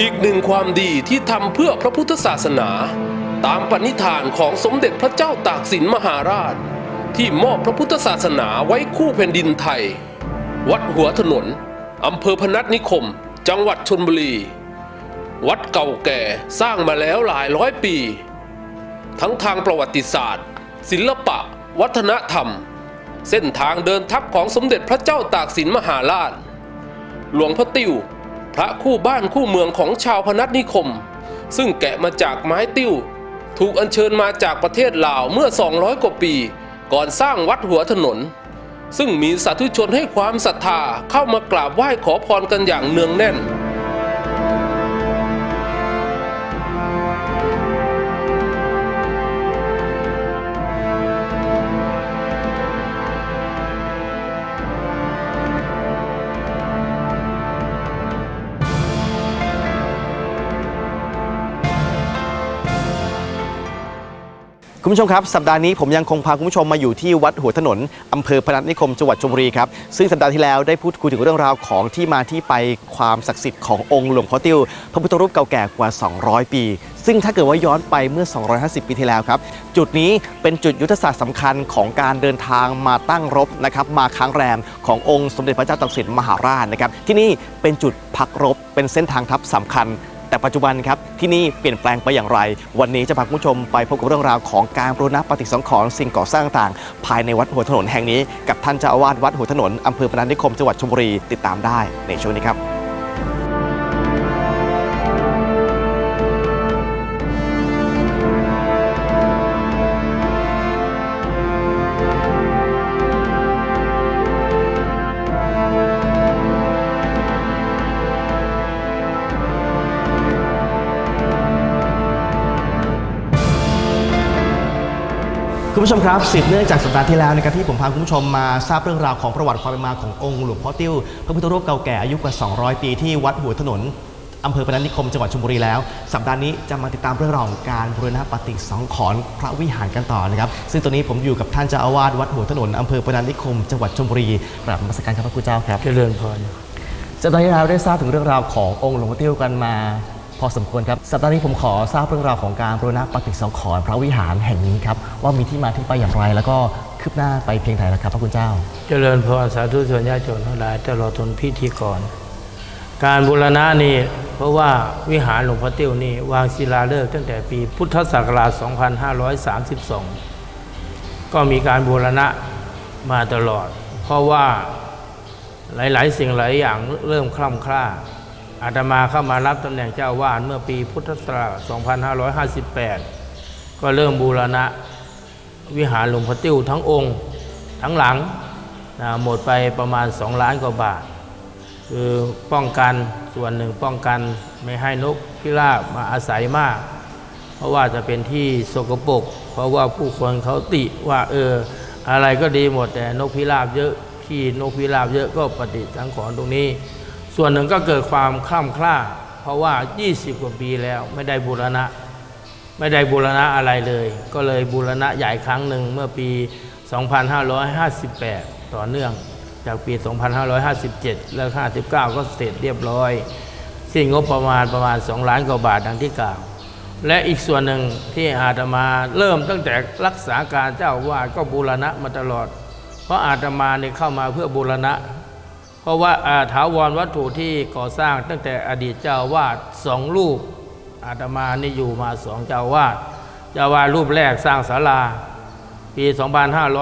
อีกหนึ่งความดีที่ทำเพื่อพระพุทธศาสนา ตามปณิธานของสมเด็จพระเจ้าตากสินมหาราช ที่มอบพระพุทธศาสนาไว้คู่แผ่นดินไทย วัดหัวถนนอำเภอพนัสนิคม จังหวัดชนบุรี วัดเก่าแก่สร้างมาแล้วหลายร้อยปี ทั้งทางประวัติศาสตร์ ศิลปะ วัฒนธรรม เส้นทางเดินทัพของสมเด็จพระเจ้าตากสินมหาราช หลวงพ่อติ้ว พระคู่บ้านคู่เมืองของชาวพนัสนิคม ซึ่งแกะมาจากไม้ติ้ว ถูกอัญเชิญมาจากประเทศลาวเมื่อ 200 กว่าปี ก่อนสร้างวัดหัวถนน ซึ่งมีสาธุชนให้ความศรัทธาเข้ามากราบไหว้ขอพรกันอย่างเนืองแน่น คุณผู้ชมครับ สัปดาห์นี้ผมยังคงพาคุณผู้ชมมาอยู่ที่วัดหัวถนนอำเภอพนัสนิคมจังหวัดชลบุรีครับซึ่งสัปดาห์ที่แล้วได้พูดคุยถึงเรื่องราวของที่มาที่ไปความศักดิ์สิทธิ์ขององค์หลวงพ่อติ้วพระพุทธรูปเก่าแก่กว่า 200 ปี ซึ่งถ้าเกิดว่าย้อนไปเมื่อ 250 ปีที่แล้วครับ จุดนี้เป็นจุดยุทธศาสตร์สำคัญของการเดินทางมาตั้งรบนะครับมาค้างแรมขององค์สมเด็จพระเจ้าตากสินมหาราชนะครับที่นี่เป็นจุดพักรบเป็นเส้นทางทัพสำคัญ แต่ปัจจุบันครับที่นี่เปลี่ยนแปลงไปอย่างไร วันนี้จะพาคุณผู้ชมไปพบกับเรื่องราวของการบูรณะปฏิสังขรณ์สิ่งก่อสร้างต่างภายในวัดหัวถนนแห่งนี้ กับท่านเจ้าอาวาสวัดหัวถนนอำเภอพนัสนิคมจังหวัดชลบุรีติดตามได้ในช่วงนี้ครับ คุณผู้ชมครับสืบเนื่องจากสัปดาห์ที่แล้วนะครับที่ผมพาคุณผู้ชมมาทราบเรื่องราวของประวัติความเป็นมาขององค์หลวงพ่อติ้วพระพุทธรูปเก่าแก่อายุกว่า 200 ปีที่วัดหัวถนนอำเภอพนัสนิคมจังหวัดชลบุรีแล้ว สัปดาห์นี้จะมาติดตามเรื่องราวของการบูรณะปฏิสังขรณ์พระวิหารกันต่อนะครับ ซึ่งตอนนี้ผมอยู่กับท่านเจ้าอาวาสวัดหัวถนนอำเภอพนัสนิคมจังหวัดชลบุรีกราบนมัสการครับพระคุณเจ้าครับเจริญพรสัปดาห์ที่แล้วได้ทราบถึงเรื่องราวขององค์หลวงพ่อติ้วกันมาพ อสมควรครับ สัปดาห์นี้ผมขอทราบเรื่องราวของการบูรณะปฏิสังขรณ์พระวิหารแห่งนี้ครับ ว่ามีที่มาที่ไปอย่างไร แล้วก็คืบหน้าไปเพียงไหนแล้วครับ พระคุณเจ้า เจริญพรสาธุชนญาติโยมทั้งหลายตลอดจนพิธีกร การบูรณะนี่เพราะว่าวิหารหลวงพ่อเตี้ยวนี่วางศิลาฤกษ์ตั้งแต่ปีพุทธศักราช 2532 ก็มีการบูรณะมาตลอด เพราะว่าหลาย ๆ สิ่งหลายอย่างเริ่มคล่ำคล้า อาตมาเข้ามารับตำแหน่งเจ้าวาดเมื่อปีพุทธศักราช 2558 ก็เริ่มบูรณะวิหารหลวงพ่อติ้วทั้งองค์ ทั้งหลังนะหมดไปประมาณ 2 ล้านกว่าบาท คือป้องกันส่วนหนึ่งป้องกันไม่ให้นกพิราบมาอาศัยมาก เพราะว่าจะเป็นที่สกปรกเพราะว่าผู้คนเขาติว่าเอออะไรก็ดีหมดแต่นกพิราบเยอะขี้นกพิราบเยอะก็ปฏิสังขรณ์ตรงนี้ ส่วนหนึ่งก็เกิดความคล่ำคล้าเพราะว่า 20 กว่าปีแล้วไม่ได้บูรณะ ไม่ได้บูรณะอะไรเลย ก็เลยบูรณะใหญ่ครั้งหนึ่งเมื่อปี 2558 ต่อเนื่องจากปี 2557 แล้ว 59 ก็เสร็จเรียบร้อย สิ้นงบประมาณประมาณ 2 ล้านกว่าบาทดังที่กล่าว และอีกส่วนหนึ่งที่อาตมาเริ่มตั้งแต่รักษาการเจ้าอาวาดก็บูรณะมาตลอด เพราะอาตมาเนี่ยเข้ามาเพื่อบูรณะ เพราะว่าถาวรวัตถุที่ก่อสร้างตั้งแต่อดีตเจ้าวาดสองรูปอาตมานี่อยู่มาสองเจ้าวาดเจ้าวาดรูปแรกสร้างศาลา ปี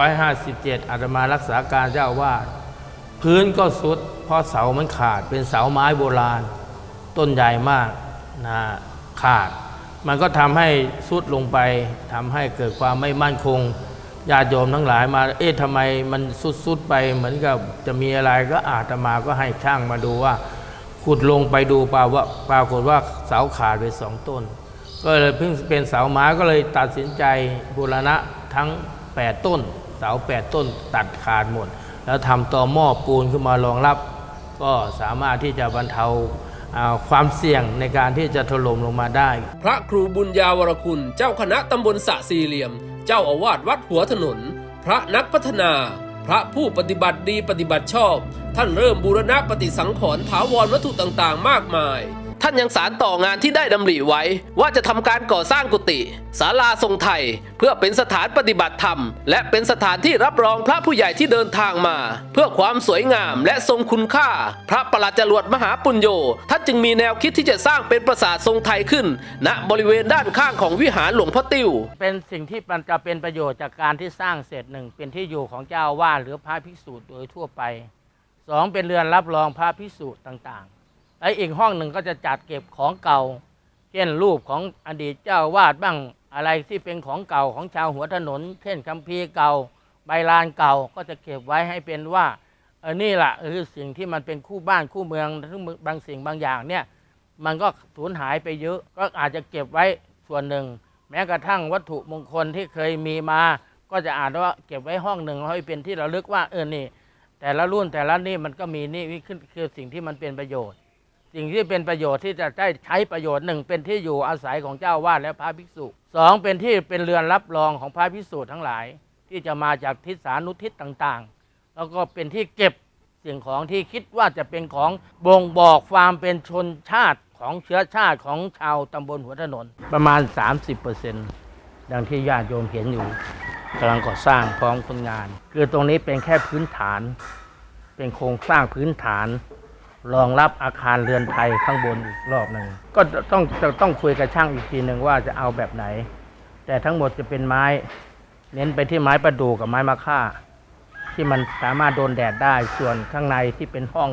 2557อาตมารักษาการเจ้าอาวาดพื้นก็สุดเพราะเสามันขาดเป็นเสาไม้โบราณ ต้นใหญ่มากนะขาด มันก็ทำให้สุดลงไปทำให้เกิดความไม่มั่นคง ญาติโยมทั้งหลายมา เอ๊ะทำไมมันสุดๆไปเหมือนกับจะมีอะไรก็อาตมาก็ให้ช่างมาดูว่า ขุดลงไปดูปราว่าปรากฏว่าเสาขาดไปสองต้น ก็เลยเพิ่งเป็นเสาไม้ก็เลยตัดสินใจบูรณะทั้ง 8 ต้น เสา 8 ต้นตัดขาดหมด แล้วทำต่อหม้อปูนขึ้นมารองรับ ก็สามารถที่จะบรรเทา ความเสี่ยงในการที่จะถล่มลงมาได้ พระครูบุญญาวรคุณ เจ้าคณะตำบลสะสี่เหลี่ยม เจ้าอาวาสวัดหัวถนน พระนักพัฒนา พระผู้ปฏิบัติดีปฏิบัติชอบ ท่านเริ่มบูรณะปฏิสังขรณ์ถาวรวัตถุต่างๆ มากมาย ท่านยังสารต่องานที่ได้ดำริไว้ ว่าจะทำการก่อสร้างกุฏิศาลาทรงไทย เพื่อเป็นสถานปฏิบัติธรรม และเป็นสถานที่รับรองพระผู้ใหญ่ที่เดินทางมา เพื่อความสวยงามและทรงคุณค่า พระประหลัดจรวดมหาปุญโญท่านจึงมีแนวคิดที่จะสร้างเป็นปราสาททรงไทยขึ้น ณบริเวณด้านข้างของวิหารหลวงพ่อติ้วเป็นสิ่งที่มันจะเป็นประโยชน์จากการที่สร้างเสร็จหนึ่งเป็นที่อยู่ของเจ้าอาวาหรือพระภิกษุโดยทั่วไปสองเป็นเรือนรับรองพระภิกษุต่างๆ และอีกห้องหนึ่งก็จะจัดเก็บของเก่า เช่นรูปของอดีตเจ้าวาสบ้างอะไรที่เป็นของเก่าของชาวหัวถนน เช่นคัมภีร์เก่า ใบลานเก่าก็จะเก็บไว้ให้เป็นว่าเออนี่แหละคือสิ่งที่มันเป็นคู่บ้านคู่เมืองซึ่งบางสิ่งบางอย่างเนี่ยมันก็สูญหายไปเยอะ ก็อาจจะเก็บไว้ส่วนหนึ่ง แม้กระทั่งวัตถุมงคลที่เคยมีมา ก็จะอ่านว่าเก็บไว้ห้องหนึ่งให้เป็นที่ระลึกว่าเออนี่ แต่ละรุ่นแต่ละนี่มันก็มีนี่ขึ้นคือสิ่งที่มันเป็นประโยชน์ สิ่งที่เป็นประโยชน์ที่จะได้ใช้ประโยชน์หนึ่งเป็นที่อยู่อาศัยของเจ้าวาดและพระภิกษุสองเป็นที่เป็นเรือนรับรองของพระภิกษุทั้งหลาย ที่จะมาจากทิศสานุทิศต่างๆ แล้วก็เป็นที่เก็บสิ่งของที่คิดว่าจะเป็นของบ่งบอกความเป็นชนชาติของเชื้อชาติของชาวตำบลหัวถนนประมาณ 30%ดังที่ญาติโยมเห็นอยู่กำลังก่อสร้างพร้อมคนงาน คือตรงนี้เป็นแค่พื้นฐาน เป็นโครงสร้างพื้นฐาน รองรับอาคารเรือนไทยข้างบนอีกรอบหนึ่งก็ต้องจะต้องคุยกับช่างอีกทีหนึ่งว่าจะเอาแบบไหน แต่ทั้งหมดจะเป็นไม้ เน้นไปที่ไม้ประดู่กับไม้มะค่า ที่มันสามารถโดนแดดได้ส่วนข้างในที่เป็นห้อง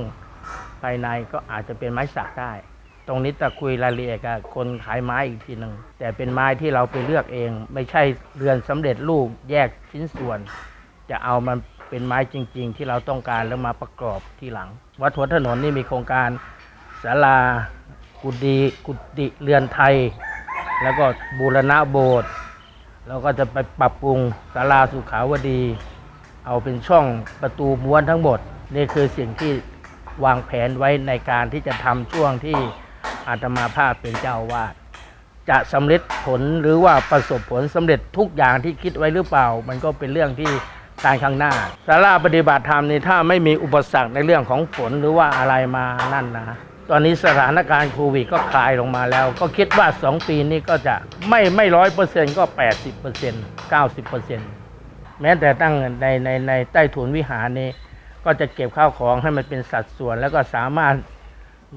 ภายในก็อาจจะเป็นไม้สักได้ ตรงนี้จะคุยรายละเอียดกับคนขายไม้อีกทีหนึ่งแต่เป็นไม้ที่เราไปเลือกเอง ไม่ใช่เรือนสำเร็จรูปแยกชิ้นส่วน จะเอามัน เป็นไม้จริง ๆ ที่เราต้องการแล้วมาประกอบที่หลัง วัดหัวถนนนี่มีโครงการศาลากุฏิกุฏิเรือนไทย แล้วก็บูรณะโบสถ์แล้วก็จะไปปรับปรุงศาลาสุขาวดี เอาเป็นช่องประตูม้วนทั้งหมด นี่คือสิ่งที่วางแผนไว้ในการที่จะทำช่วงที่อาตมาภาพเป็นเจ้าอาวาดจะสำเร็จผลหรือว่าประสบผลสำเร็จทุกอย่างที่คิดไว้หรือเปล่า มันก็เป็นเรื่องที่ การข้างหน้าสาราปฏิบัติธรรมนี่ถ้าไม่มีอุปสรรคในเรื่องของฝนหรือว่าอะไรมานั่นนะ ตอนนี้สถานการณ์โควิดก็คลายลงมาแล้ว ก็คิดว่า 2 ปีนี้ก็จะไม่ไม่ร้อยเปอร์เซ็นต์ก็ 80เปอร์เซ็นต์90เปอร์เซ็นต์แม้แต่ตั้งในในในใต้ถุนวิหารนี้ ก็จะเก็บข้าวของให้มันเป็นสัดส่วน แล้วก็สามารถ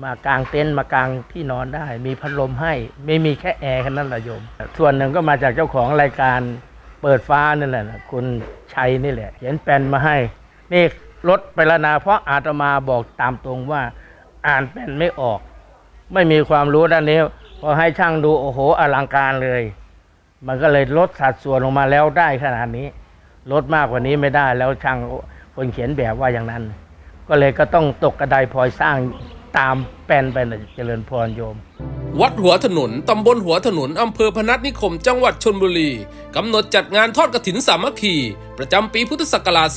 มากางเต็นท์มากางที่นอนได้ มีพัดลมให้ไม่มีแค่แอร์แค่นั้นละโยม ส่วนหนึ่งก็มาจากเจ้าของรายการ เปิดฟ้านั่นแหละนะคุณชัยนี่แหละ เขียนแปลนมาให้ นี่ลดไปล้วนะเพราะอาตมาบอกตามตรงว่า อ่านแปลนไม่ออก ไม่มีความรู้ด้านนี้พอให้ช่างดูโอ้โหอลังการเลย มันก็เลยลดสัดส่วนลงมาแล้วได้ขนาดนี้ ลดมากกว่านี้ไม่ได้แล้วช่างคนเขียนแบบว่าอย่างนั้น ก็เลยก็ต้องตกกระไดพลอยสร้าง ตามแปลนไปนะเจริญพรโยม วัดหัวถนน ตำบลหัวถนน อำเภอพนัสนิคม จังหวัดชนบุรี กำหนดจัดงานทอดกระถินสามัคคี ประจำปีพุทธศักราช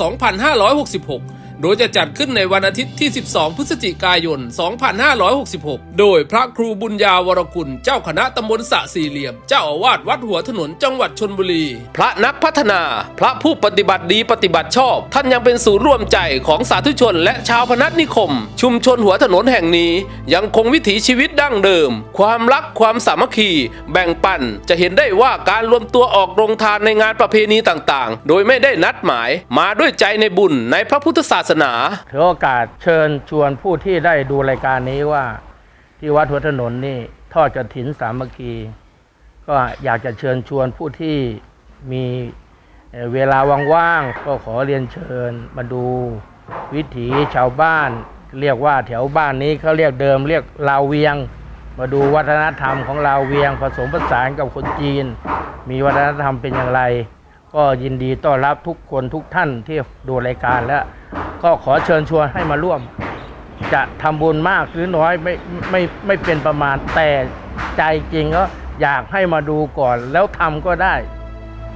2566 โดยจะจัดขึ้นในวันอาทิตย์ที่ 12 พฤศจิกายน 2566 โดยพระครูบุญญาวรคุณเจ้าคณะตำบลสะสี่เหลี่ยม เจ้าอาวาสวัดหัวถนนจังหวัดชนบุรี พระนักพัฒนา พระผู้ปฏิบัติดีปฏิบัติชอบ ท่านยังเป็นศูนย์รวมใจของสาธุชน และชาวพนัสนิคม ชุมชนหัวถนนแห่งนี้ ยังคงวิถีชีวิตดั้งเดิม ความรักความสามัคคี แบ่งปันจะเห็นได้ว่าการรวมตัวออกโรงทานในงานประเพณีต่างๆ โดยไม่ได้นัดหมาย มาด้วยใจในบุญในพระพุทธศาสนาถือโอกาสเชิญชวนผู้ที่ได้ดูรายการนี้ว่า ที่วัดหัวถนนนี่ทอดกระถินสามัคคี ก็อยากจะเชิญชวนผู้ที่มีเอ่อเวลาว่างๆก็ขอเรียนเชิญมาดูวิถีชาวบ้าน เรียกว่าแถวบ้านนี้เขาเรียกเดิมเรียกลาวเวียง มาดูวัฒนธรรมของลาวเวียง ผสมผสานกับคนจีน มีวัฒนธรรมเป็นอย่างไร ก็ยินดีต้อนรับทุกคนทุกท่านที่ดูรายการแล้ว ก็ขอเชิญชวนให้มาร่วม จะทำบุญมากหรือน้อยไม่ไม่ไม่เป็นประมาณแต่ใจจริงก็อยากให้มาดูก่อนแล้วทำก็ได้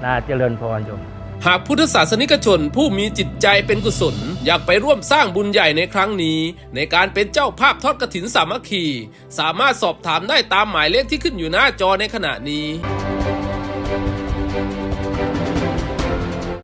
นะเจริญพรโยม หากพุทธศาสนิกชนผู้มีจิตใจเป็นกุศล อยากไปร่วมสร้างบุญใหญ่ในครั้งนี้ ในการเป็นเจ้าภาพทอดกฐินสามัคคี สามารถสอบถามได้ตามหมายเลขที่ขึ้นอยู่หน้าจอในขณะนี้